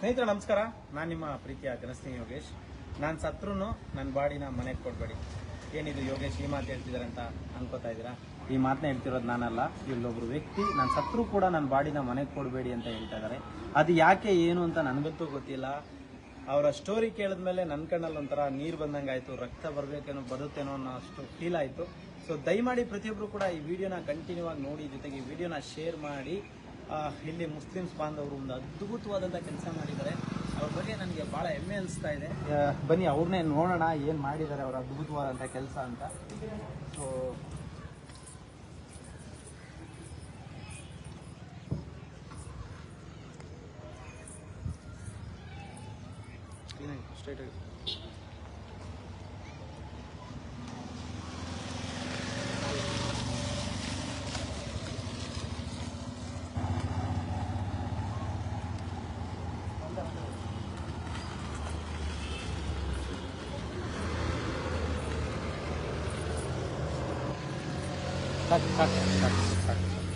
ಸ್ನೇಹಿತರೆ, ನಮಸ್ಕಾರ. ನಾನು ನಿಮ್ಮ ಪ್ರೀತಿಯ ಜನಸ್ನೇಹಿ ಯೋಗೇಶ್. ನಾನು ಸತ್ರೂ ನನ್ನ ಬಾಡಿನ ಮನೆಗೆ ಕೊಡಬೇಡಿ. ಏನಿದು ಯೋಗೇಶ್, ಈ ಮಾತು ಹೇಳ್ತಿದ್ದಾರೆ ಅಂತ ಅನ್ಕೋತಾ ಇದ್ದೀರಾ? ಈ ಮಾತನ್ನ ಹೇಳ್ತಿರೋದು ನಾನಲ್ಲ ಇಲ್ಲೊಬ್ಬರು ವ್ಯಕ್ತಿ. ನಾನು ಸತ್ರು ಕೂಡ ನನ್ನ ಬಾಡಿನ ಮನೆಗೆ ಕೊಡಬೇಡಿ ಅಂತ ಹೇಳ್ತಾ ಇದ್ದಾರೆ ಅದು ಯಾಕೆ, ಏನು ಅಂತ ನನಗಂತೂ ಗೊತ್ತಿಲ್ಲ. ಅವರ ಸ್ಟೋರಿ ಕೇಳಿದ್ಮೇಲೆ ನನ್ನ ಕಣ್ಣಲ್ಲಿ ಒಂಥರ ನೀರು ಬಂದಂಗೆ ಆಯಿತು ರಕ್ತ ಬರಬೇಕೇನೋ, ಬರುತ್ತೇನೋ ಅನ್ನೋ ಅಷ್ಟು ಫೀಲ್ ಆಯಿತು. ಸೊ ದಯಮಾಡಿ ಪ್ರತಿಯೊಬ್ಬರು ಕೂಡ ಈ ವಿಡಿಯೋನ ಕಂಟಿನ್ಯೂ ಆಗಿ ನೋಡಿ, ಜೊತೆಗೆ ವಿಡಿಯೋನ ಶೇರ್ ಮಾಡಿ. ಇಲ್ಲಿ ಮುಸ್ಲಿಮ್ಸ್ ಬಾಂಧವರು ಒಂದು ಅದ್ಭುತವಾದಂಥ ಕೆಲಸ ಮಾಡಿದ್ದಾರೆ. ಅವ್ರ ಬಗ್ಗೆ ನನಗೆ ಭಾಳ ಹೆಮ್ಮೆ ಅನಿಸ್ತಾ ಇದೆ. ಬನ್ನಿ ಅವ್ರನ್ನೇ ನೋಡೋಣ ಏನು ಮಾಡಿದ್ದಾರೆ ಅವ್ರ ಅದ್ಭುತವಾದಂಥ ಕೆಲಸ ಅಂತ. ಸೊ ಸ್ಟ್ರೈಟ್ ಆಗಿ. ಸಾಕು ಸಾಕು ಸಾಕು ಸಾಕು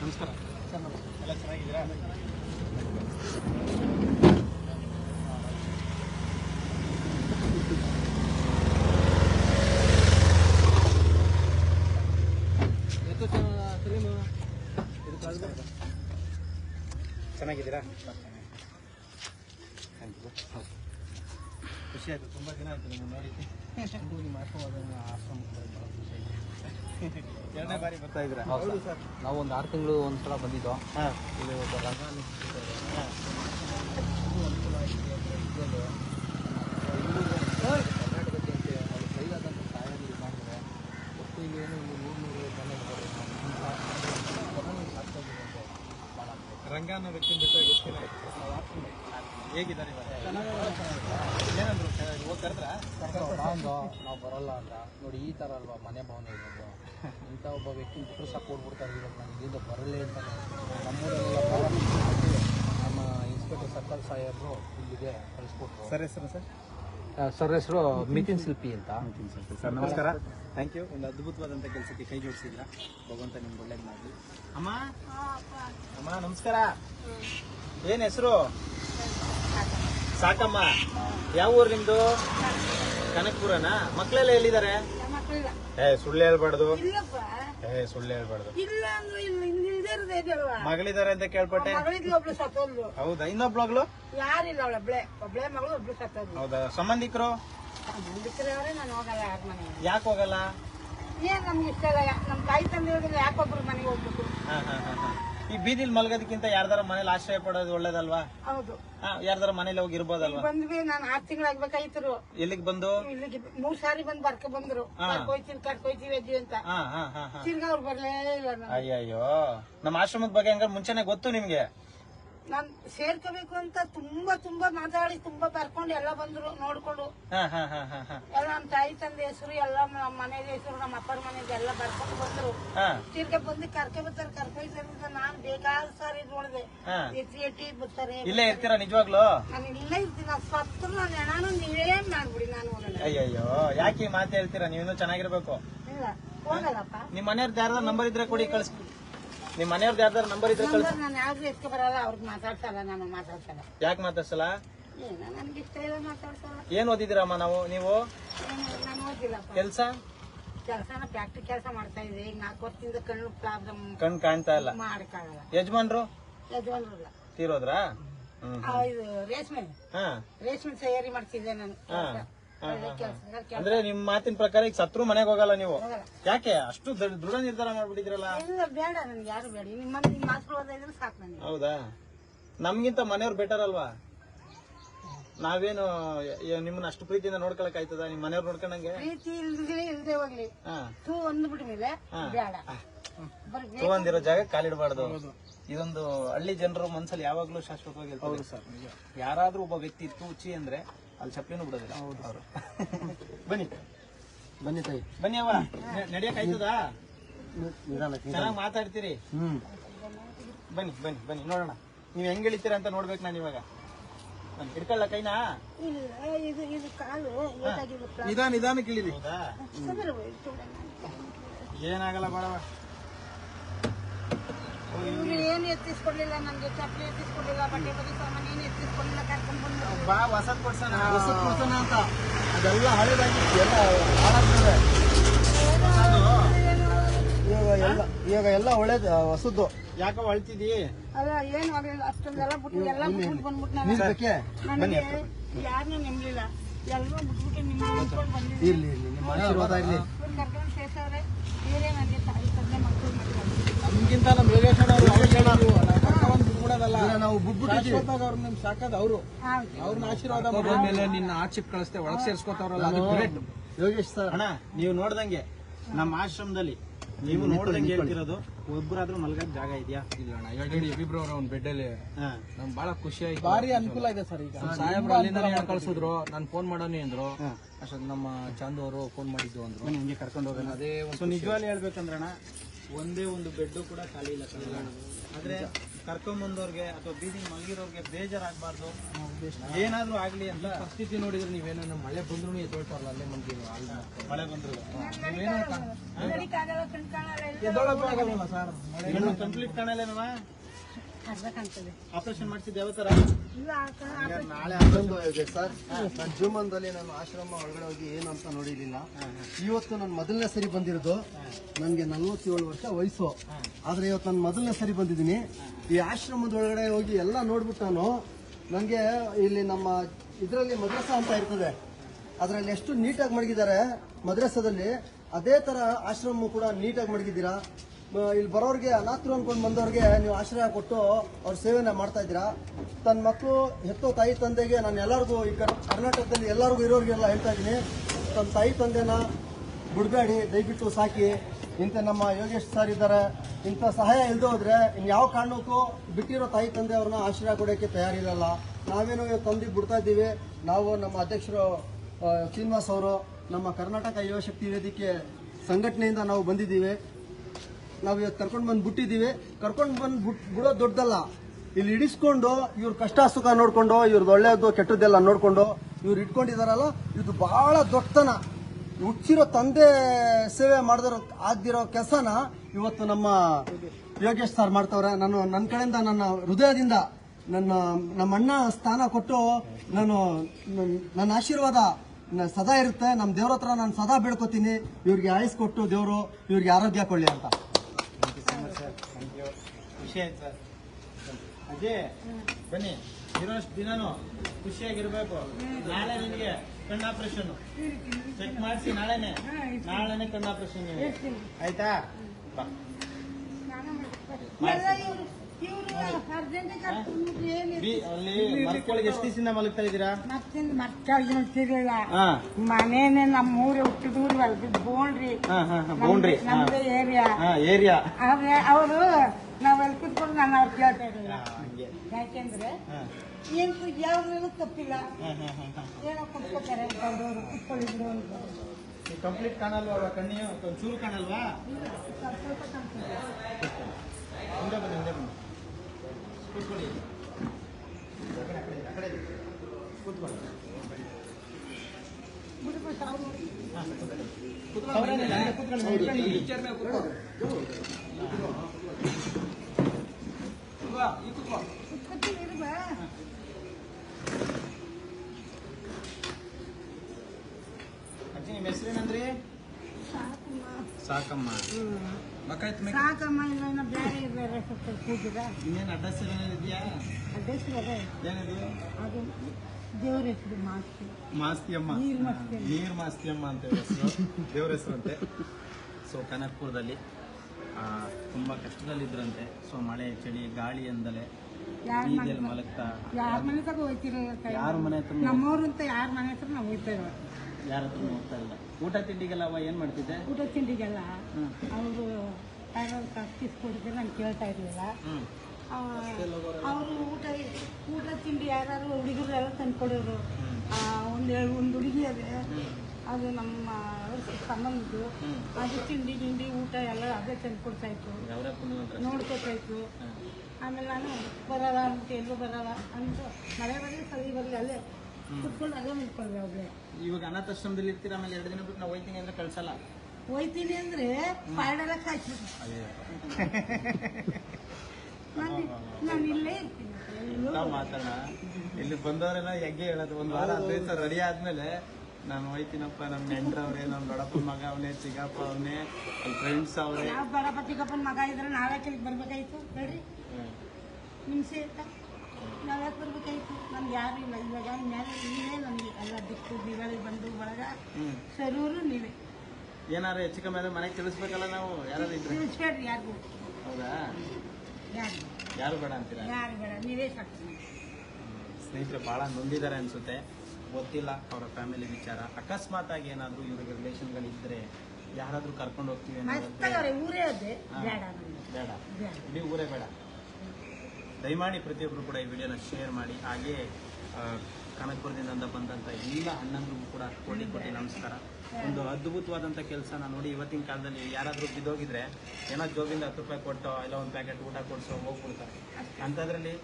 ನಮಸ್ಕಾರ. ಎಲ್ಲ ಚೆನ್ನಾಗಿದ್ದೀರಾ? ಚೆನ್ನಾಗಿದ್ದೀರಾ? ಖುಷಿ ಆಯ್ತು. ತುಂಬ ದಿನ ಆಯ್ತು ನಿಮ್ಮ ನೋಡಿ ಆಶ್ರಮದ ಆಶ್ರಮಕ್ಕೆ ಭಾಳ ಖುಷಿ ಆಯ್ತು. ಎರಡನೇ ಬಾರಿ ಬರ್ತಾ ಇದ್ದೀರಾ? ಹೌದು ಸರ್. ನಾವು ಒಂದು ಆರು ತಿಂಗಳು ಒಂದ್ಸಲ ಬಂದಿದ್ದೋ? ಹಾಂ. ಇಲ್ಲಿ ಒಬ್ಬ ರಂಗಾನ ಹಾಂ ಅನುಕೂಲ ಆಗಿದೆ ಒಬ್ಬ ಇದ್ದಲ್ಲಿ ಕರ್ನಾಟಕಕ್ಕೆ ಅವ್ರು ಕೈಲಾದಂಥ ಸಹಾಯಗಳು ಮಾಡಿದ್ರೆ ಒಟ್ಟು ಇಲ್ಲಿ ಏನು ಒಂದು ನೂರು ನೂರು ಜನ ಇದ್ದಾರೆ ಜನಗಳು ಸಾಕಾಗಿದೆ ಅಂತ ಭಾಳ ಆಗ್ತದೆ ರಂಗ ಅನ್ನೋ ವ್ಯಕ್ತಿ ಬಿಟ್ಟು ಎಷ್ಟು ದಿನ ಆಯ್ತು? ಹೇಗಿದ್ದಾರೆ ಇವಾಗ ಏನಂದ್ರು ಹೋಗಿ ಕರೆದ್ರಾ ಬಾಂದು ನಾವು ಬರಲ್ಲ ಅಂತ. ನೋಡಿ ಈ ಥರ ಅಲ್ವಾ ಮನೆ ಭಾವನೆ ಇರೋದು. ಇಂಥ ಒಬ್ಬ ವ್ಯಕ್ತಿ ಬಿಟ್ಟರು ಸಹ ಕೊಡ್ಬಿಡ್ತಾರೆ ಇವಾಗ ನಾನು ಇಲ್ಲಿಂದ ಬರಲೇ ಅಂತ ನಮ್ಮೂರಲ್ಲ ನಮ್ಮ ಇನ್ಸ್ಪೆಕ್ಟರ್ ಸರ್ಕಲ್ ಸಾಹೇಬರು ಇಲ್ಲಿಗೆ ಕಳಿಸ್ಕೊಟ್ರು. ಸರ್ ಹೆಸರು ಸರ್? ಸರ್ ಹೆಸರು ಮಿಥಿನ್ ಶಿಲ್ಪಿ ಅಂತ. ಸರ್ ನಮಸ್ಕಾರ. Thank you. ಒಂದು ಅದ್ಭುತವಾದಂಥ ಕೆಲಸಕ್ಕೆ ಕೈ ಜೋಡಿಸಿದ್ರ. ಭಗವಂತ ನಿಮ್ಗೆ ಒಳ್ಳೇದು ಮಾಡಲಿ. ಅಮ್ಮ? ಅಮ್ಮ ನಮಸ್ಕಾರ. ಏನು ಹೆಸರು? ಸಾಕಮ್ಮ. ಯಾವ ಊರು ನಿಮ್ದು? ಕನಕಪುರನ? ಮಕ್ಕಳೆಲ್ಲ ಎಲ್ಲಿದ್ದಾರೆ? ಏ ಸುಳ್ಳು ಹೇಳ್ಬಾರ್ದು. ಏ ಸುಳ್ಳು ಹೇಳ್ಬಾರ್ದು. ಮಗಳಿದ್ದಾರೆ ಅಂತ ಕೇಳ್ಪಟ್ಟೆ? ಹೌದಾ? ಇನ್ನೊಬ್ಳು ಯಾರಿಲ್ಲ ಅವಳ ಒಬ್ಳೆ. ಮಗಳು ಒಬ್ಳು ಸತ್ತೋದ್ಲು. ಹೌದಾ? ಸಂಬಂಧಿಕರು? ಯಾಕೆ ಹೋಗಲ್ಲ? ಏನ್ ನಮ್ಗೆ ಇಷ್ಟ ಇಲ್ಲ? ನಮ್ ತಾಯಿ ತಂದೆ ಯಾಕೊಬ್ರು ಈ ಬೀದಿಲ್ ಮಲಗೋದಕ್ಕಿಂತ ಯಾರ್ದಾರ ಮನೇಲಿ ಆಶ್ರಯ ಪಡೋದು ಒಳ್ಳೇದಲ್ವಾ? ಹೌದು. ಹಾ ಯಾರ್ದಾರ ಮನೇಲಿ ಹೋಗಿ ಇರ್ಬೋದಲ್ವಾ? ಬಂದ್ವಿ ನಾನು ಆರ್ ತಿಂಗಳಾಗ್ಬೇಕಾಯ್ತರು ಎಲ್ಲಿಗೆ ಬಂದು? ಇಲ್ಲಿಗೆ ಮೂರ್ ಸಾರಿ ಬಂದ್ ಬರ್ಕ ಬಂದ್ರು. ಕರ್ಕೊಯ್ತೀವಿ ಕರ್ಕೊಯ್ತೀವಿ ಅಜ್ಜಿ ಅಂತ. ಹಾ ಹಾ ಹಾ ಹಾ. ತಿರ್ಗಾ ಅವ್ರು ಬರ್ಲೇ ಇಲ್ಲ ನಾನು ಅಯ್ಯಯ್ಯೋ. ನಮ್ಮ ಆಶ್ರಮದ ಬಗ್ಗೆ ಹಂಗ ಮುಂಚೆನೆ ಗೊತ್ತು ನಿಮ್ಗೆ? ನಾನ್ ಸೇರ್ಕೋಬೇಕು ಅಂತ ತುಂಬಾ ತುಂಬಾ ಮಾತಾಡಿ ತುಂಬಾ ಬರ್ಕೊಂಡು ಎಲ್ಲ ಬಂದ್ರು ನೋಡ್ಕೊಂಡು. ಎಲ್ಲ ನಮ್ಮ ತಾಯಿ ತಂದೆ ಹೆಸರು ಎಲ್ಲ ನಮ್ಮ ಮನೆಯ ಹೆಸರು ನಮ್ಮ ಅಪ್ಪನ ಮನೆಗೆ ಎಲ್ಲ ಬರ್ಕೊಂಡು ಬಂದ್ರು. ತಿರ್ಗ ಬಂದು ಕರ್ಕೆ ಬರ್ತಾರೆ ಅಂತ ನಾನ್ ಬೇಕಾದ ಸಾರಿ ನೋಡಿದೆ. ಎತ್ತಿ ಎಟ್ಟಿ ಬರ್ತಾರೆ ಇಲ್ಲೇ ಇರ್ತೀರಾ ನಿಜವಾಗ್ಲು? ನಾನು ಇಲ್ಲೇ ಇರ್ತೀನಿ ನಾನು ಸತ್ತು ನಾನು ಹೆಣಾನು ನೀವೇ ಮಾಡ್ಬಿಡಿ ನಾನು ಅಯ್ಯಯ್ಯೋ ಯಾಕೆ ಮಾತಾಡ್ತೀರಾ ಮಾತು ಹೇಳ್ತೀರಾ? ನೀವಿನ್ನೂ ಚೆನ್ನಾಗಿರ್ಬೇಕು. ಇಲ್ಲ ಹೋಗಲ್ಲಪ್ಪ. ನಿಮ್ಮ ಮನೆಯವ್ರದ್ದು ಯಾರ್ದಾರ ನಂಬರ್ ಇದ್ರೆ ಕೊಡಿ ಕಳ್ಸಿ ನಿಮ್ ಮನೆಯವ್ರದ್ದು ಯಾರ್ದಾರ ನಂಬರ್ ಇದ್ರೆ ಕಳ್ಸಿ. ನಾನು ಯಾವ್ದು ಎತ್ಕೊ ಬರಲ್ಲ ಅವ್ರಿಗೆ ಮಾತಾಡ್ಸಲ್ಲ ನಾನು ಮಾತಾಡ್ಸಲ್ಲ ಯಾಕೆ ಮಾತಾಡ್ಸಲ್ಲ? ಏನೋ ನನ್ಗೆ ಇಷ್ಟ ಇಲ್ಲ ಮಾತಾಡ್ಸಲ್ಲ ಏನ್ ಓದಿದಿರಮ್ಮ ನಾವು ನೀವು? ಏನು ನಾನು ಓದಿಲ್ಲಪ್ಪ. ಕೆಲ್ಸ? ಕೆಲಸನ ಫ್ಯಾಕ್ಟ್ರಿ ಕೆಲಸ ಮಾಡ್ತಾ ಇದ್ದೆ. ಈಗ ನಾಲ್ಕು ವರ್ಷದಿಂದ ಕಣ್ಣು ಪ್ರಾಬ್ಲಮ್ ಕಣ್ ಕಾಣ್ತಾ ಇಲ್ಲ. ಮಾಡಕ್ಕಾಗಲ್ಲ ಯಜಮಾನ್ರು? ಯಜಮಾನ್ರಲ್ಲ ತೀರೋದ್ರಾ? ಹ್ಮ್ ಆ, ಇದು ರೇಷ್ಮೆ. ಹಾ. ರೇಷ್ಮೆ ತಯಾರಿ ಮಾಡ್ತಿದ್ದೆ ನಾನು. ಅಂದ್ರೆ ನಿಮ್ ಮಾತಿನ ಪ್ರಕಾರ ಈಗ ಸತ್ರು ಮನೆಗೆ ಹೋಗಲ್ಲ ನೀವು? ಯಾಕೆ? ಅಷ್ಟು ದೃಢ ದೃಢ ನಿರ್ಧಾರ ಮಾಡ್ಬಿಟ್ಟಿದ್ರಲ್ಲ ಇಲ್ಲ ಬೇಡ ನನ್ಗೆ ಯಾರು ಬೇಡ. ನಿಮ್ಮ ಮನೆ ನಿಮ್ಮ ಆಶೀರ್ವಾದ ಇದ್ರೆ ಸಾಕು ನನಗೆ. ಹೌದಾ? ನಮ್ಗಿಂತ ಮನೆಯವ್ರು ಬೆಟರ್ ಅಲ್ವಾ? ನಾವೇನು ನಿಮ್ಮನ್ನ ಅಷ್ಟು ಪ್ರೀತಿಯಿಂದ ನೋಡ್ಕೊಳಕ್ ಆಯ್ತದ? ನಿಮ್ ಮನೆಯವ್ರು ನೋಡ್ಕೊಂಡಂಗೆ? ಪ್ರೀತಿ ಇಲ್ದಿದ್ರೆ ಇಲ್ದೇ ಹೋಗ್ಲಿ. ಹಾ. ತೂ ಅಂದ್ಬಿಟ್ಟ ಮೇಲೆ ಬೇಡ. ಜಾಗ ಕಾಲಿಡಬಾರ್ದು ಇದೊಂದು ಹಳ್ಳಿ ಜನರ ಮನ್ಸಲ್ಲಿ ಯಾವಾಗ್ಲೂ ಸರ್ ಯಾರಾದ್ರೂ ಒಬ್ಬ ವ್ಯಕ್ತಿ ತೂಚಿ ಅಂದ್ರೆ ಅಲ್ಲಿ ಚಪ್ಪಲಿನೂ ಬಿಡೋದಿಲ್ಲ. ಅವರು. ಬನ್ನಿ. ಬನ್ನಿ ತಾಯಿ. ಬನ್ನಿ ಅವ ನಡೆಯಕ್ ಆಯ್ತದಾ ಚೆನ್ನಾಗಿ ಮಾತಾಡ್ತೀರಿ. ಹ್ಮ್. ಬನ್ನಿ ಬನ್ನಿ ಬನ್ನಿ. ನೋಡೋಣ. ನೀವು ಹೆಂಗ್ ಇಳಿತೀರ ಅಂತ ನೋಡ್ಬೇಕು ನಾನು ಇವಾಗ. ಬನ್ನಿ ತಿರ್ಕಲ್ಲ ಕೈನಾ? ಇಲ್ಲ ಇದು ಇದು ಕಾಲು ಏಟಾಗಿರುತ್ತೆ ನಿಧಾನ ನಿಧಾನಕ್ಕೆ ಇಳಿದಿ. ಏನಾಗಲ್ಲ ಬಾಳವ ಇವ್ರು ಏನು ಎತ್ತಿಸ್ಕೊಡ್ಲಿಲ್ಲ ನಮ್ಗೆ ಚಪ್ಪಲಿ ಎತ್ತಿಸ್ಕೊಡ್ಲಿಲ್ಲ ಬಟ್ಟೆ ಬದಿ ಸಾಮಾನು ಏನು ಎತ್ತಿಸ್ಕೊಡ್ಲಿಲ್ಲ ಬಾ ಹೊಸದ್ ಕೊಡ್ಸೋಣ. ಹೊಸದ್ ಕೊಡ್ಸೋಣ ಅಂತ. ಅದೆಲ್ಲ ಹಳೇದಾಗಿ ಎಲ್ಲ ಹಾಳಾಗ್ತದೆ. ಇವಾಗ ಎಲ್ಲ ಇವಾಗ ಎಲ್ಲ ಒಳ್ಳೇದು ಹೊಸದ್ದು ಯಾಕೋ ಅಳ್ತಿದಿ? ಅಲ್ಲ ಏನು ಆಗಲಿಲ್ಲ ಅಷ್ಟೊಂದೆಲ್ಲ ಬಿಟ್ಟು ಎಲ್ಲ ಬಿಟ್ಬಿಟ್ಟು ಬಂದ್ಬಿಟ್ಟು ನಾನು ಬೇಕೆ ನನಗೆ ಯಾರನ್ನೂ ನಂಬಲಿಲ್ಲ ಎಲ್ಲರೂ ಬಿಟ್ಬಿಟ್ಟು ನಿಮ್ಮ ಬಂದಿದ್ದೀನಿ ಇರ್ಲಿ ಇರ್ಲಿ ನಿಮ್ಮ ಆಶೀರ್ವಾದ ಇರ್ಲಿ ಇವ್ರು ಕರ್ಕೊಂಡು ಸೇರ್ಸವ್ರೆ ಇವರೇ ನನಗೆ ತಾಯಿ ತಂದೆ ಮಕ್ಕಳು ಮಾಡಿದ್ದಾರೆ ನಮ್ಗಿಂತ ನಮ್ಮ ಯೋಗೇಶ್ ಬಿಡ್ಬಿಡೋದಲ್ಲ ನಾವು ನಿಮ್ ಸಾಕದ್ ಅವರು. ಅವ್ರನ್ನ ಆಶೀರ್ವಾದ ಮೇಲೆ ನಿನ್ನ ಆಚೆ ಕಳಿಸ್ತೆ ಒಳಗ್ ಸೇರ್ಸ್ಕೊತಾವ್ರಲ್ಲ ಅದು ಗ್ರೇಟ್ ಯೋಗೇಶ್ ಸರ್ ಅಣ್ಣ ನೀವು ನೋಡ್ದಂಗೆ ನಮ್ಮ ಆಶ್ರಮದಲ್ಲಿ ನೀವು ನೋಡ್ದಂಗೆ ಹೇಳ್ತಿರೋದು ಒಬ್ಬರಾದ್ರೂ ಮಲ್ಗಕ್ ಜಾಗ ಇದೆಯಾ? ಇಲ್ಲ ಅಣ್ಣ ಎರಡು ಇಬ್ಬಿಬ್ರು ಅವ್ರ ಒಂದ್ ಬೆಡ್ ಅಲ್ಲಿ. ಹಾ. ನಮ್ಗೆ ಬಹಳ ಖುಷಿ ಆಯ್ತು. ಭಾರಿ ಅನುಕೂಲ ಇದೆ ಸರ್ ಈಗ. ಸಾಹೇಬ್ರು ಅಲ್ಲಿಂದ ಕಳ್ಸಿದ್ರು? ನಾನು ಫೋನ್ ಮಾಡೋನಿ ಅಂದ್ರು. ಅಷ್ಟೊಂದು ನಮ್ಮ ಚಾಂದು ಅವರು ಫೋನ್ ಮಾಡಿದ್ದು ಅಂದ್ರು. ಹಿಂಗೆ ಕರ್ಕೊಂಡು ಹೋಗೋಣ. ಅದೇ ಒಂದು ನಿಜವಾಗ್ಲೂ ಹೇಳ್ಬೇಕಂದ್ರಣ ಒಂದೇ ಒಂದು ಬೆಡ್ ಕೂಡ ಖಾಲಿ ಇಲ್ಲ. ಆದ್ರೆ ಕರ್ಕೊಂಬಂದವ್ರಿಗೆ ಅಥವಾ ಬೀದಿ ಮಲಗಿರೋರ್ಗೆ ಬೇಜಾರಾಗಬಾರ್ದು ಏನಾದರೂ ಆಗ್ಲಿ ಅಂತ. ಪರಿಸ್ಥಿತಿ ನೋಡಿದ್ರೆ ನೀವೇನೋ ನಮ್ಮ ಮಳೆ ಬಂದ್ರು ಎದ್ದೋಳ್ತಾರಲ್ಲ ಅಲ್ಲೇ ಮಂದಿ ಮಳೆ ಬಂದ್ರು. ಸರ್ ಏನು ಕಂಪ್ಲೀಟ್ ಕಾಣಲ್ಲೇನವಾ ಆಪರೇಷನ್ ಮಾಡ್ಸಿದ್ದು ಯಾವ ತರ? ಇಲ್ಲ ನಾಳೆ ಇದೆ ಸರ್. ನನ್ನ ಜೀವನದಲ್ಲಿ ನಾನು ಆಶ್ರಮ ಒಳಗಡೆ ಹೋಗಿ ಏನು ಅಂತ ನೋಡಿರ್ಲಿಲ್ಲ. ಇವತ್ತು ನಾನು ಮೊದಲನೇ ಸರಿ ಬಂದಿರೋದು. ನನಗೆ ನಲ್ವತ್ತೇಳು ವರ್ಷ ವಯಸ್ಸು. ಆದ್ರೆ ಇವತ್ತು ನಾನು ಮೊದಲನೇ ಸರಿ ಬಂದಿದ್ದೀನಿ. ಈ ಆಶ್ರಮದ ಒಳಗಡೆ ಹೋಗಿ ಎಲ್ಲ ನೋಡ್ಬಿಟ್ಟು ನಾನು ನನಗೆ ಇಲ್ಲಿ ನಮ್ಮ ಇದರಲ್ಲಿ ಮದ್ರಸ ಅಂತ ಇರ್ತದೆ. ಅದರಲ್ಲಿ ಎಷ್ಟು ನೀಟಾಗಿ ಮಡಗಿದ್ದಾರೆ ಮದ್ರಸದಲ್ಲಿ ಅದೇ ತರ ಆಶ್ರಮ ಕೂಡ ನೀಟಾಗಿ ಮಡಗಿದ್ದೀರಾ? ಇಲ್ಲಿ ಬರೋರಿಗೆ ಅನಾಥರು ಅನ್ಕೊಂಡು ಬಂದವ್ರಿಗೆ ನೀವು ಆಶ್ರಯ ಕೊಟ್ಟು ಅವ್ರ ಸೇವೆನ ಮಾಡ್ತಾ ಇದ್ದೀರಾ? ತನ್ನ ಮಕ್ಕಳು ಹೆತ್ತೋ ತಾಯಿ ತಂದೆಗೆ ನಾನು ಎಲ್ಲರಿಗೂ ಈ ಕರ್ನಾಟಕದಲ್ಲಿ ಎಲ್ಲರಿಗೂ ಇರೋರಿಗೆಲ್ಲ ಹೇಳ್ತಾ ಇದ್ದೀನಿ. ತನ್ನ ತಾಯಿ ತಂದೆನ ಬಿಡಬೇಡಿ, ದಯವಿಟ್ಟು ಸಾಕಿ. ಇಂಥ ನಮ್ಮ ಯೋಗೇಶ್ ಸರ್ ಇದ್ದಾರೆ. ಇಂಥ ಸಹಾಯ ಇಲ್ಲದೆ ಹೋದರೆ ಇನ್ನು ಯಾವ ಕಾರಣಕ್ಕೂ ಬಿಟ್ಟಿರೋ ತಾಯಿ ತಂದೆ ಅವ್ರನ್ನ ಆಶ್ರಯ ಕೊಡೋಕ್ಕೆ ತಯಾರಿರಲ್ಲ ನಾವೇನೋ ತಂದಿ ಬಿಡ್ತಾ ಇದ್ದೀವಿ. ನಾವು ನಮ್ಮ ಅಧ್ಯಕ್ಷರು ಶ್ರೀನಿವಾಸ್ ಅವರು ನಮ್ಮ ಕರ್ನಾಟಕ ಯುವಶಕ್ತಿ ವೇದಿಕೆ ಸಂಘಟನೆಯಿಂದ ನಾವು ಬಂದಿದ್ದೀವಿ. ನಾವು ಇವತ್ತು ಕರ್ಕೊಂಡು ಬಂದು ಬಿಟ್ಟಿದ್ದೀವಿ ಕರ್ಕೊಂಡು ಬಂದು ಬಿಡೋದು ದೊಡ್ಡದಲ್ಲ. ಇಲ್ಲಿ ಇಡಿಸ್ಕೊಂಡು ಇವ್ರ ಕಷ್ಟ ಸುಖ ನೋಡ್ಕೊಂಡು ಇವ್ರದ್ದು ಒಳ್ಳೆಯದು ಕೆಟ್ಟದ್ದೆಲ್ಲ ನೋಡ್ಕೊಂಡು ಇವ್ರು ಇಟ್ಕೊಂಡಿದಾರಲ್ಲ ಇದು ಬಹಳ ದೊಡ್ಡತನ. ಹುಟ್ಟಿರೋ ತಂದೆ ಸೇವೆ ಮಾಡಿದಿರೋ, ಆಗ್ದಿರೋ ಕೆಲಸನ ಇವತ್ತು ನಮ್ಮ ಯೋಗೇಶ್ ಸರ್ ಮಾಡ್ತವ್ರೆ. ನಾನು ನನ್ನ ಕಡೆಯಿಂದ ನನ್ನ ಹೃದಯದಿಂದ ನನ್ನ, ನಮ್ಮ ಅಣ್ಣ ಸ್ಥಾನ ಕೊಟ್ಟು ನಾನು ನನ್ನ ಆಶೀರ್ವಾದ ಸದಾ ಇರುತ್ತೆ. ನಮ್ಮ ದೇವ್ರ ಹತ್ರ ನಾನು ಸದಾ ಬೇಡ್ಕೋತೀನಿ. ಇವ್ರಿಗೆ ಆಯುಸ್ ಕೊಟ್ಟು ದೇವರು ಇವ್ರಿಗೆ ಆರೋಗ್ಯ ಕೊಡಲಿ ಅಂತ. ಖುಷಿ ಆಯ್ತು ಸರ್ ಬನ್ನಿ. ಇರೋಷ್ಟು ದಿನಾನು ಖುಷಿಯಾಗಿರ್ಬೇಕು. ನಾಳೆ ನಿನಗೆ ಕಣ್ಣು ಆಪರೇಷನ್. ಚೆಕ್ ಮಾಡಿಸಿ ನಾಳೆನೆ. ನಾಳೆನೆ ಕಣ್ಣು ಆಪರೇಷನ್ ಆಯ್ತಾ? ಬಾ. ಬಿ ಅಲ್ಲಿ ಎಷ್ಟು ದಿವಸದಿಂದ ಮಲಗ್ತಾ ಇದ್ದೀರಾ? ಮತ್ತಿಂದ ಮಕ್ಕಳಿಗೆ ಅಂತಿರಲಿಲ್ಲ ಹಾ. ಮನೇನೆ ನಮ್ಮ ಊರು ಹುಟ್ಟಿದ ದೂರ ಬೋಣ್ರಿ ಹಾ ಹಾ ಹಾ ಬೌಂಡ್ರಿ. ಹಾ ನಮ್ದೇ ಏರಿಯಾ. ಹಾ ಏರಿಯಾ. ಆದ್ರೆ ಅವರು ನಾವೆಲ್ಲಿ ಕೂತ್ಕೊಂಡು ನಾನು ಅವ್ರು ಕೇಳ್ತಾ ಇರಲಿಲ್ಲ ಹಂಗೆ. ಯಾಕೆಂದ್ರೆ ಹಾ. ಏನ್ ಯಾವ್ದ್ರಲ್ಲೂ ತಪ್ಪಿಲ್ಲ. ಹಾ ಹಾ ಹಾ ಹಾ. ಏನೋ ಕುತ್ಕೋತಾರೆ ಕುತ್ಕೊಳ್ಳಿ ಅಂತ. ಕಂಪ್ಲೀಟ್ ಕಾಣಲ್ವಾ ಅವ್ರ ಕಣ್ಣು? ಒಂಚೂರು ಕಾಣಲ್ವಾ? ಹಿಂದೆ ಬನ್ನಿ ಹಿಂದೆ ಬನ್ನಿ. ಕೂತ್ಕೊಳ್ಳಿ ಆ ಕಡೆ. ಕೂತ್ಕೊಳ್ಳಿ. ಅಜ್ಜಿ ನಿಮ್ಮ ಹೆಸರೇನಂದ್ರಿ ಸಾಕಮ್ಮ. ಸಾಕಮ್ಮ ಇಲ್ಲ ಬೇರೆ ಬೇರೆ ಕೂತಿದ ಇನ್ನೇನು ಅಡ್ರೆಸ್ ಏನಾದ್ರು ಇದೆಯಾ? ಅಡ್ರೆಸ್ ಅದೇ ಏನಿದು ಅದು ದೇವ್ರ ಹೆಸರು ಮಾಸ್ತಿ. ಮಾಸ್ತಿ ಅಮ್ಮ ನೀರ್ ಮಾಸ್ತಿ ಅಮ್ಮ. ಅಂತ ಹೆಸರು. ದೇವ್ರ ಹೆಸರು ಅಂತೆ. ಸೊ ಕನಕಪುರದಲ್ಲಿ ತುಂಬಾ ಕಷ್ಟದಲ್ಲಿದ್ರಂತೆ. ಸೊ ಮಳೆ ಚಳಿ ಗಾಳಿ ಅಂದಲೆ ಬೀದಿಯಲ್ಲಿ ಮಲಗ್ತಾ ಯಾರ ಮನೆ ತಗ ಹೋಯ್ತಿರೋ ಯಾರ ಮನೆ ಹತ್ರ ಅಂತ ಯಾರ ಮನೆ ಹತ್ರ ನಾವು ಹೋಗ್ತಾ ಇರೋ ಯಾರ ಹತ್ರ ಹೋಗ್ತಾ ಇಲ್ಲ. ಊಟ ತಿಂಡಿಗೆಲ್ಲ ಅವ ಏನ್ ಮಾಡ್ತಿದ್ದೆ? ಊಟ ತಿಂಡಿಗೆಲ್ಲ. ಅವರು ತಪ್ಪಿಸ್ಕೊಡಿದ್ರೆ ನಾನು ಕೇಳ್ತಾ ಇರಲಿಲ್ಲ. ಅವರು ಊಟ ಊಟ ತಿಂಡಿ ಯಾರು ಹುಡುಗರು ಎಲ್ಲ ತಂದ್ಕೊಡೋರು ಒಂದು ಒಂದು ಹುಡುಗಿ ಅದೇ. ಅದು ನಮ್ಮ ಸಂಬಂಧದ್ದು ಅದು ತಿಂಡಿ ತಿಂಡಿ ಊಟ ಎಲ್ಲ ಅದೇ ತಂದ್ಕೊಡ್ತಾ ಇತ್ತು ನೋಡ್ಕೊತಾ ಇತ್ತು ಆಮೇಲೆ ನಾನು ಬರಲ್ಲ ಅಂತ ಎಲ್ಲೂ ಬರಲ್ಲ ಅಂತ ಮಳೆ ಬರಲಿ ಸರಿ ಬರಲಿ ಅಲ್ಲೇ ಕುತ್ಕೊಂಡು ಅಲ್ಲೇ ಇವಾಗ ಅನಾಥಾಶ್ರಮದಲ್ಲಿ ಇರ್ತೀರ ಆಮೇಲೆ ಎರಡು ದಿನ ಬಿಟ್ಟು ನಾವು ಹೋಯ್ತೀನಿ ಅಂದ್ರೆ ಕಳ್ಸಲ್ಲ? ಹೋಯ್ತೀನಿ ಅಂದ್ರೆ ಪಾಡೆಲ್ಲ ನಾನು ಇಲ್ಲೇ ಇರ್ತೀನಿ. ಎಲ್ಲೂ ನಾವು ಮಾತಾಡೋಣ? ಇಲ್ಲಿ ಬಂದವರೆಲ್ಲ ಹೆಗ್ಗೆ ಹೇಳೋದು ಒಂದ್ ವಾರ ಹದಿನೈದು ಸಾವಿರ ರೆಡಿ ಆದ್ಮೇಲೆ ನಾನು ಹೋಯ್ತೀನಪ್ಪ ನಮ್ಮ ನೆಂಟ್ರವ್ರೆ ನಮ್ಮ ದೊಡ್ಡಪ್ಪನ ಮಗ ಅವನೇ ಚಿಗಪ್ಪ ಅವನೇ ಅಲ್ಲಿ ಫ್ರೆಂಡ್ಸ್ ಅವ್ರೆ. ದೊಡ್ಡಪ್ಪ ಚಿಕ್ಕಪ್ಪನ ಮಗ ಇದ್ರೆ ನಾಳೆ ಕೆಲ್ಗೆ ಬರ್ಬೇಕಾಯ್ತು? ಹೇಳ್ರಿ. ಹಿಂಸೆ ಅಂತ ನಾವ್ಯಾಕೆ ಬರ್ಬೇಕಾಯ್ತು? ನಮ್ಗೆ ಯಾರು ಇಲ್ಲ. ಇವಾಗ ಮೇಲೆ ನೀವೇ ನಮಗೆ ಎಲ್ಲ ದಿಕ್ಕು ದಿವಾಳಿ ಬಂದು ಬಳಗ ಸರೂರು ನೀವೇ. ಏನಾರು ಹೆಚ್ಚು ಕಮ್ಮಿ ಆದ್ರೆ ಮನೆಗೆ ತಿಳಿಸ್ಬೇಕಲ್ಲ ನಾವು? ಯಾರು ಇದ್ರೆ? ತಿಳಿಸ್ಬೇಡ್ರಿ ಯಾರಿಗೂ. ಹೌದಾ? ಯಾರು? ಯಾರು ಬೇಡ ಅಂತೀರಾ? ಯಾರು ಬೇಡ ನೀವೇ ಸಾಕು. ನಮ್ಗೆ. ಸ್ನೇಹಿತರೆ ಬಹಳ ನೊಂದಿದ್ದಾರೆ ಅನ್ಸುತ್ತೆ. ಗೊತ್ತಿಲ್ಲ ಅವರ ಫ್ಯಾಮಿಲಿ ವಿಚಾರ. ಅಕಸ್ಮಾತ್ ಆಗಿ ಏನಾದ್ರು ಇವ್ರಿಗೆ ರಿಲೇಷನ್ಗಳಿದ್ರೆ ಯಾರಾದ್ರೂ ಕರ್ಕೊಂಡು ಹೋಗ್ತೀವಿ ಊರೇ ಅದೇ. ಬೇಡ. ಬೇಡ. ಇಡೀ ಊರೇ ಬೇಡ. ದಯಮಾಡಿ ಪ್ರತಿಯೊಬ್ಬರು ಕೂಡ ಈ ವಿಡಿಯೋನ ಶೇರ್ ಮಾಡಿ. ಹಾಗೆ ಕನಕಪುರದಿಂದ ಬಂದಂತ ಎಲ್ಲ ಅಣ್ಣಂದ್ರಿಗೂ ಕೂಡ ಕೋಟಿ ಕೋಟಿ ನಮಸ್ಕಾರ. ಒಂದು ಅದ್ಭುತವಾದಂಥ ಕೆಲಸನ ನೋಡಿ ಇವತ್ತಿನ ಕಾಲದಲ್ಲಿ ಯಾರಾದರೂ ಬಿದ್ದೋಗಿದ್ರೆ ಏನೋ ಜೋಬಿಂದ ಹತ್ತು ರೂಪಾಯಿ ಕೊಟ್ಟೋ ಇಲ್ಲ ಒಂದು ಪ್ಯಾಕೆಟ್ ಊಟ ಕೊಡಿಸೋ ಹೋಗ್ಬಿಡ್ತಾರೆ. ಅಂಥದ್ರಲ್ಲಿ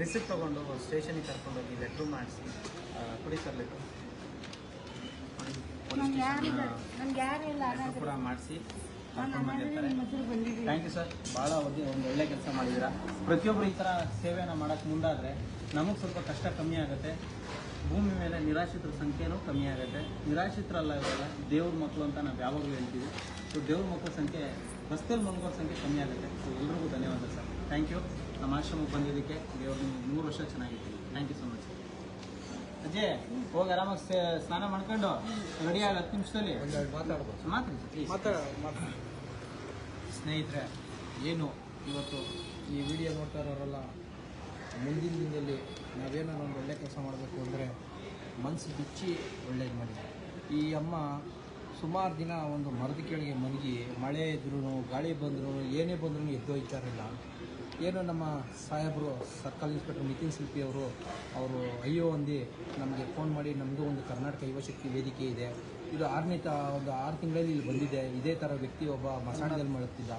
ರಿಸಿಪ್ಟ್ ತೊಗೊಂಡು ಸ್ಟೇಷನಿಗೆ ಕರ್ಕೊಂಡೋಗಿ ಲೆಟ್ರು ಮಾಡಿಸಿ ಕುಡಿ ಕೂಡ ಮಾಡಿಸಿ. ಕರ್ಕೊಂಡು ಬಂದಿರ್ತಾರೆ ಥ್ಯಾಂಕ್ ಯು ಸರ್ ಭಾಳ ಒಂದು ಒಂದು ಒಳ್ಳೆ ಕೆಲಸ ಮಾಡಿದ್ದೀರಾ. ಪ್ರತಿಯೊಬ್ಬರು ಈ ಥರ ಸೇವೆಯನ್ನು ಮಾಡೋಕ್ಕೆ ಮುಂದಾದರೆ ನಮಗೆ ಸ್ವಲ್ಪ ಕಷ್ಟ ಕಮ್ಮಿ ಆಗುತ್ತೆ. ಭೂಮಿ ಮೇಲೆ ನಿರಾಶ್ರಿತರ ಸಂಖ್ಯೆನೂ ಕಮ್ಮಿ ಆಗುತ್ತೆ. ನಿರಾಶ್ರಿತರಲ್ಲ ಇವಾಗ ದೇವ್ರ ಮಕ್ಕಳು ಅಂತ ನಾವು ಯಾವಾಗಲೂ ಹೇಳ್ತೀವಿ. ಸೊ ದೇವ್ರ ಮಕ್ಕಳ ಸಂಖ್ಯೆ ರಸ್ತೆಯಲ್ಲಿ ಮಲಗೋ ಸಂಖ್ಯೆ ಕಮ್ಮಿ ಆಗುತ್ತೆ. ಸೊ ಎಲ್ರಿಗೂ ಧನ್ಯವಾದ ಸರ್ ಥ್ಯಾಂಕ್ ಯು ನಮ್ಮ ಆಶ್ರಮಕ್ಕೆ ಬಂದಿದ್ದಕ್ಕೆ ದೇವ್ರ ನೂರು ವರ್ಷ ಚೆನ್ನಾಗಿದ್ದೀವಿ thank you so much Ajay ಹೋಗಿ ಆರಾಮಾಗಿ ಸ್ನಾನ- ಮಾಡ್ಕೊಂಡು ರೆಡಿ ಆಗ ಹತ್ತು ನಿಮಿಷದಲ್ಲಿ. ಸ್ನೇಹಿತರೆ ಏನು ಇವತ್ತು ಈ ವಿಡಿಯೋ ನೋಡ್ತಾ ಇರೋರೆಲ್ಲ ಮುಂದಿನ ದಿನದಲ್ಲಿ ನಾವೇನೋ ಒಂದು ಒಳ್ಳೆ ಕೆಲಸ ಮಾಡಬೇಕು ಅಂದರೆ ಮನಸ್ಸು ಬಿಚ್ಚಿ ಒಳ್ಳೇದು ಮಾಡಿ. ಈ ಅಮ್ಮ ಸುಮಾರು ದಿನ ಒಂದು ಮರದ ಕೆಳಗೆ ಮಲಗಿ ಮಳೆ ಇದ್ರೂ ಗಾಳಿ ಬಂದರೂ ಏನೇ ಬಂದ್ರೂ ಎದ್ದೊಯ್ತಾರಿಲ್ಲ ಏನು ನಮ್ಮ ಸಾಹೇಬರು, ಸರ್ಕಲ್ ಇನ್ಸ್ಪೆಕ್ಟರ್ ನಿತಿನ್ ಶಿಲ್ಪಿ ಅವರು ಅವರು ಅಯ್ಯೋ ಅಂದು ನಮಗೆ ಫೋನ್ ಮಾಡಿ ನಮ್ಮದು ಒಂದು ಕರ್ನಾಟಕ ಯುವಶಕ್ತಿ ವೇದಿಕೆ ಇದೆ. ಇದು ಆರನೇ ತ, ಒಂದು ಆರು ತಿಂಗಳಲ್ಲಿ ಇಲ್ಲಿ ಬಂದಿದೆ. ಇದೇ ಥರ ವ್ಯಕ್ತಿ ಒಬ್ಬ ಮಸಾಣದಲ್ಲಿ ಮಾಡುತ್ತಿದ್ದ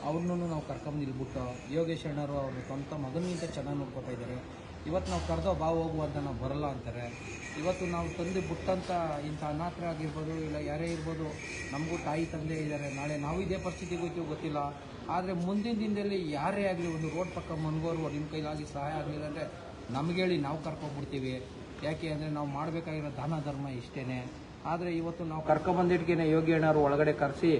ಅವ್ರನ್ನೂ ನಾವು ಕರ್ಕೊಂಡು ನಿಲ್ಬಿಟ್ಟು ಬಿಟ್ಟು ಯೋಗೇಶ್ ಅಣ್ಣರು ಅವ್ರ ಸ್ವಂತ ಮಗನಿಗಿಂತ ಚೆನ್ನಾಗಿ ನೋಡ್ಕೊತಾ ಇದ್ದಾರೆ. ಇವತ್ತು ನಾವು ಕರೆದೋ ಬಾ ಹೋಗು ಅಂತ ನಾವು ಬರಲ್ಲ ಅಂತಾರೆ. ಇವತ್ತು ನಾವು ತಂದು ಬಿಟ್ಟಂಥ ಇಂಥ ಅನಾಥರಾಗಿರ್ಬೋದು ಇಲ್ಲ ಯಾರೇ ಇರ್ಬೋದು, ನಮಗೂ ತಾಯಿ ತಂದೆ ಇದ್ದಾರೆ. ನಾಳೆ ನಾವು ಇದೇ ಪರಿಸ್ಥಿತಿ ಗೊತ್ತಿ ಗೊತ್ತಿಲ್ಲ. ಆದರೆ ಮುಂದಿನ ದಿನದಲ್ಲಿ ಯಾರೇ ಆಗಲಿ ಒಂದು ರೋಡ್ ಪಕ್ಕ ಮನ್ಗೋರು ನಿಮ್ಮ ಕೈಲಾಗಿ ಸಹಾಯ ಆಗಲಿಲ್ಲ ಅಂದರೆ ನಮಗೇಳಿ ನಾವು ಕರ್ಕೊಂಡ್ಬಿಡ್ತೀವಿ ಯಾಕೆ ಅಂದರೆ ನಾವು ಮಾಡಬೇಕಾಗಿರೋ ದಾನ ಧರ್ಮ ಇಷ್ಟೇ ಆದರೆ ಇವತ್ತು ನಾವು ಕರ್ಕೊಬಂದಿಟ್ಕೇನೆ ಯೋಗಿ ಅಣ್ಣವರು ಒಳಗಡೆ ಕರೆಸಿ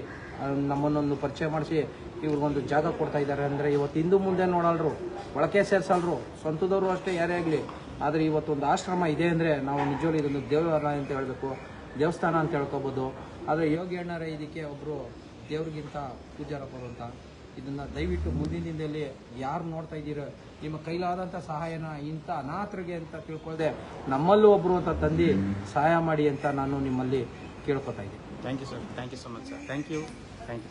ನಮ್ಮನ್ನೊಂದು ಪರಿಚಯ ಮಾಡಿಸಿ, ಇವ್ರಿಗೊಂದು ಜಾಗ ಕೊಡ್ತಾ ಇದ್ದಾರೆ. ಅಂದರೆ ಇವತ್ತು ಹಿಂದೂ ಮುಂದೆ ನೋಡಲ್ರು ಒಳಕೆ ಸೇರ್ಸಲ್ರು, ಸ್ವಂತದವರು ಅಷ್ಟೇ ಯಾರೇ ಆಗಲಿ. ಆದರೆ ಇವತ್ತೊಂದು ಆಶ್ರಮ ಇದೆ ಅಂದರೆ ನಾವು ನಿಜವಾಗ್ಲೂ ಇದೊಂದು ದೇವರ ಅಂತ ಹೇಳಬೇಕು, ದೇವಸ್ಥಾನ ಅಂತ ಹೇಳ್ಕೊಬೋದು. ಆದರೆ ಯೋಗಿ ಅಣ್ಣರೇ ಇದಕ್ಕೆ ಒಬ್ಬರು ದೇವ್ರಿಗಿಂತ ಪೂಜಾರಪ್ಪರು ಅಂತ. ಇದನ್ನು ದಯವಿಟ್ಟು ಮುಂದಿನ ದಿನದಲ್ಲಿ ಯಾರು ನೋಡ್ತಾ ಇದ್ದೀರೋ ನಿಮ್ಮ ಕೈಲಾದಂಥ ಸಹಾಯನ ಇಂಥ ಅನಾಥರಿಗೆ ಅಂತ ತಿಳ್ಕೊಳ್ಳದೆ ನಮ್ಮಲ್ಲೂ ಒಬ್ಬರು ಅಂತ ತಂದು ಸಹಾಯ ಮಾಡಿ ಅಂತ ನಾನು ನಿಮ್ಮಲ್ಲಿ ಕೇಳ್ಕೊತಾ ಇದ್ದೀನಿ. Thank you sir thank you so much sir thank you thank you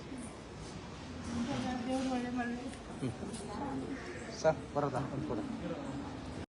sir ಬರೋದಾ? ಅಂತ ಕೂಡ